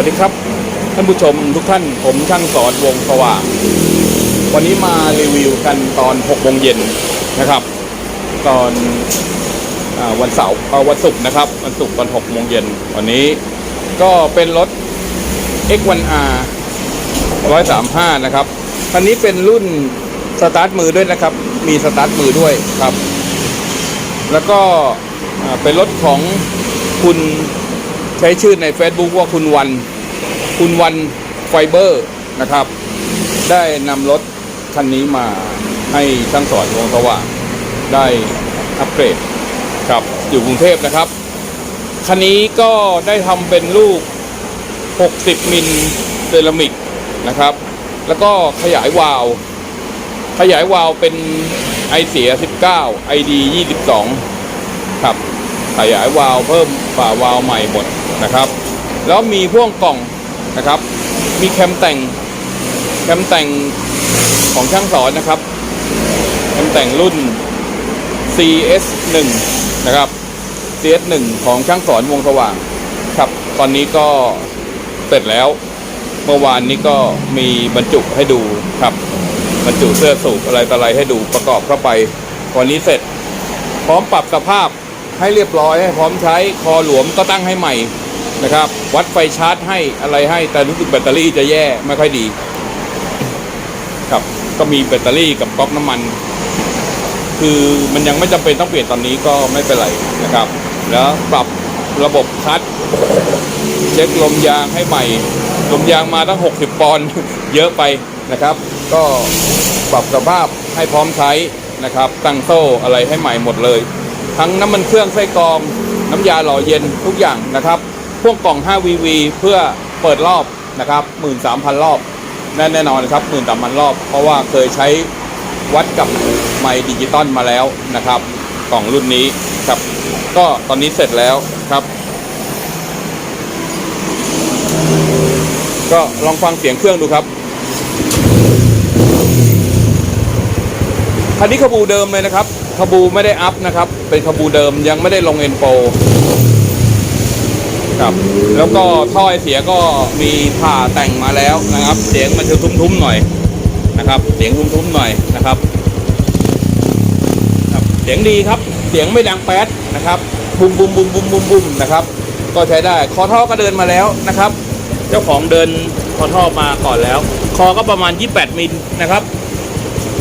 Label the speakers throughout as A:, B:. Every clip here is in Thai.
A: ัสดีครับท่านผู้ชมทุกท่านผมช่างสอนวงสว่างวันนี้มารีวิวกันตอน6โมงเย็นนะครับ ตอนอวันเสาร์เอ่อวันศุกร์นะครับ วันศุกร์ตอน6โมงเย็นวันนี้ก็เป็นรถ X1R 135 นะครับคันนี้เป็นรุ่นสตาร์ทมือด้วยนะครับ มีสตาร์ทมือด้วยครับ แล้วก็เป็นรถของคุณใช้ชื่อใน Facebook ว่าคุณวัน คุณวันไฟเบอร์นะครับ ได้นำรถคันนี้มาให้ช่างสอนวงสว่างได้อัปเกรดครับอยู่กรุงเทพนะครับ คันนี้ก็ได้ทำเป็นลูก 60 มิลเซรามิกนะครับ แล้วก็ขยายวาลขยายวาลเป็นไอเสีย 19 ID 22 ครับ ขยายวาลเพิ่มฝาวาลใหม่หมดนะครับ แล้วมีพ่วงกล่อง นะครับ มีแคมแต่งแคมแต่งของช่างสอนนะครับแคมแต่งรุ่น CS1 นะครับ CS1 ของช่างสอนวงสว่างครับ ตอนนี้ก็เสร็จแล้ว เมื่อวานนี้ก็มีบรรจุให้ดูครับ บรรจุเสื้อสูบอะไรต่ออะไรให้ดูประกอบเข้าไปวันนี้เสร็จ พร้อมปรับสภาพให้เรียบร้อยให้พร้อมใช้คอหลวมก็ตั้งให้ใหม่ นะครับ วัดไฟชาร์จให้อะไรให้แต่รู้สึกแบตเตอรี่จะแย่ไม่ค่อยดี ครับก็มีแบตเตอรี่กับก๊อกน้ำมัน คือมันยังไม่จำเป็นต้องเปลี่ยนตอนนี้ก็ไม่เป็นไรนะครับ แล้วปรับระบบคลัตช์เช็คลมยางให้ใหม่ลมยางมาตั้ง 60 ปอนด์เยอะไปนะครับ ก็ปรับสภาพให้พร้อมใช้นะครับ ตั้งโซ่อะไรให้ใหม่หมดเลย ทั้งน้ำมันเครื่องไส้กรองน้ำยาหล่อเย็นทุกอย่างนะครับ พวงกล่อง 5VV เพื่อเปิดรอบนะครับ 13,000 รอบแน่แน่นอนครับหมื่นสามพันรอบ เพราะว่าเคยใช้วัดกับไมดิจิตอลมาแล้วนะครับ กล่องรุ่นนี้ครับ ก็ตอนนี้เสร็จแล้วครับ ก็ลองฟังเสียงเครื่องดูครับคันนี้ขบูเดิมเลยนะครับขบูไม่ได้อัพนะครับ เป็นขบูเดิมยังไม่ได้ลงเอ็นโป ครับ แล้วก็ท่อไอเสียก็มีผ่าแต่งมาแล้วนะครับ เสียงมันจะทุ้มๆหน่อยนะครับ เสียงทุ้มๆหน่อยนะครับครับ เสียงดีครับ เสียงไม่ดังแป๊ดนะครับบุมบุมบุมบุมบุมบุมนะครับ ก็ใช้ได้คอท่อก็เดินมาแล้วนะครับ เจ้าของเดินคอท่อมาก่อนแล้ว คอก็ประมาณ 28 มิลนะครับ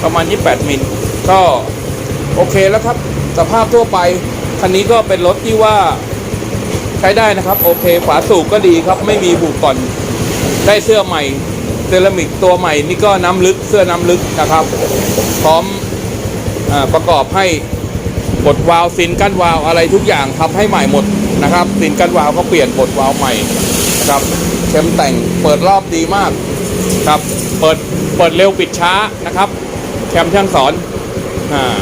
A: ประมาณ 28 มิลก็โอเคแล้วครับ สภาพทั่วไปคันนี้ก็เป็นรถที่ว่า ใช้ได้นะครับ โอเคฝาสูบก็ดีครับ ไม่มีบุกก่อน ได้เสื้อใหม่เซรามิกตัวใหม่นี่ก็น้ำลึกเสื้อน้ำลึกนะครับ พร้อมอประกอบให้บดวาล์วซินกั้นวาล์วอะไรทุกอย่างทำให้ใหม่หมดนะครับซินกั้นวาล์วก็เปลี่ยนบดวาล์วใหม่นะครับเข็มแต่งเปิดรอบดีมากครับเปิดเปิดเร็วปิดช้านะครับแคมช่างสอนอ่า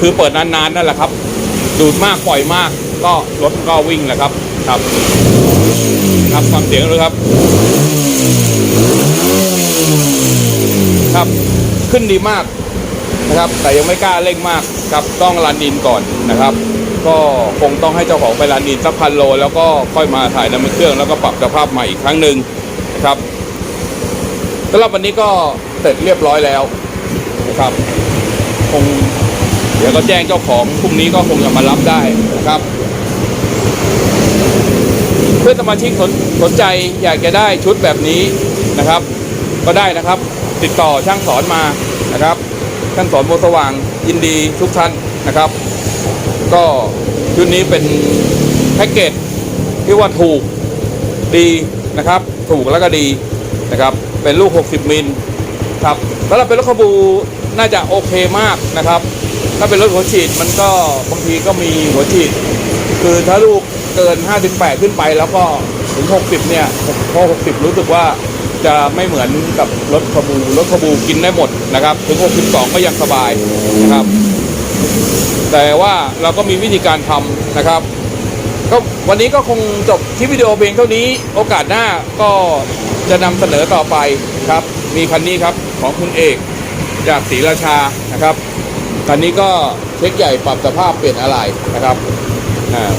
A: คือเปิดนานๆนั่นแหละครับ ดูดมากปล่อยมากก็รถก็วิ่งแหละครับ ครับครับฟังเสียงเลยครับ ครับขึ้นดีมากนะครับ แต่ยังไม่กล้าเร่งมากครับต้องรันอินก่อนนะครับ ก็คงต้องให้เจ้าของไปรันอินสักพันโล แล้วก็ค่อยมาถ่ายน้ำมันเครื่องแล้วก็ปรับสภาพใหม่อีกครั้งหนึ่งนะครับสำหรับวันนี้ก็เสร็จเรียบร้อยแล้วนะครับคงเดี๋ยวก็แจ้งเจ้าของพรุ่งนี้ก็คงจะมารับได้นะครับ เพื่อนสมาชิกสนสนใจอยากจะได้ชุดแบบนี้นะครับ ก็ได้นะครับ ติดต่อช่างสอนมานะครับช่างสอนโมสว่างยินดีทุกท่านนะครับ ก็ชุดนี้เป็นแพ็กเกจที่ว่าถูกดีนะครับ ถูกแล้วก็ดีนะครับ เป็นลูก 60 มิลครับแล้วเราเป็นรถขบูน่าจะโอเคมากนะครับ ถ้าเป็นรถหัวฉีดมันก็บางทีก็มีหัวฉีด คือถ้าลูก เกิน 58 ขึ้นไปแล้วก็ถึง 60 เนี่ยพอ60 รู้สึกว่าจะไม่เหมือนกับรถขบูรถขบูกินได้หมดนะครับ ถึง 62 ก็ยังสบายนะครับ แต่ว่าเราก็มีวิธีการทำนะครับก็วันนี้ก็คงจบที่วิดีโอเพียงเท่านี้ โอกาสหน้าก็จะนำเสนอต่อไปครับ มีคันนี้ครับของคุณเอกจากศรีราชานะครับคันนี้ก็เช็คใหญ่ปรับสภาพเปลี่ยนอะไรนะครับ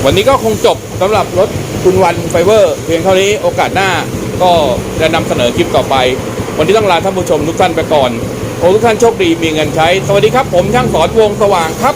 A: วันนี้ก็คงจบสำหรับรถคุณวันไฟเบอร์ เพียงเท่านี้โอกาสหน้าก็จะนำเสนอคลิปต่อไป วันนี้ต้องลาท่านผู้ชมทุกท่านไปก่อนขอทุกท่านโชคดีมีเงินใช้ สวัสดีครับผมช่างสอนวงสว่างครับ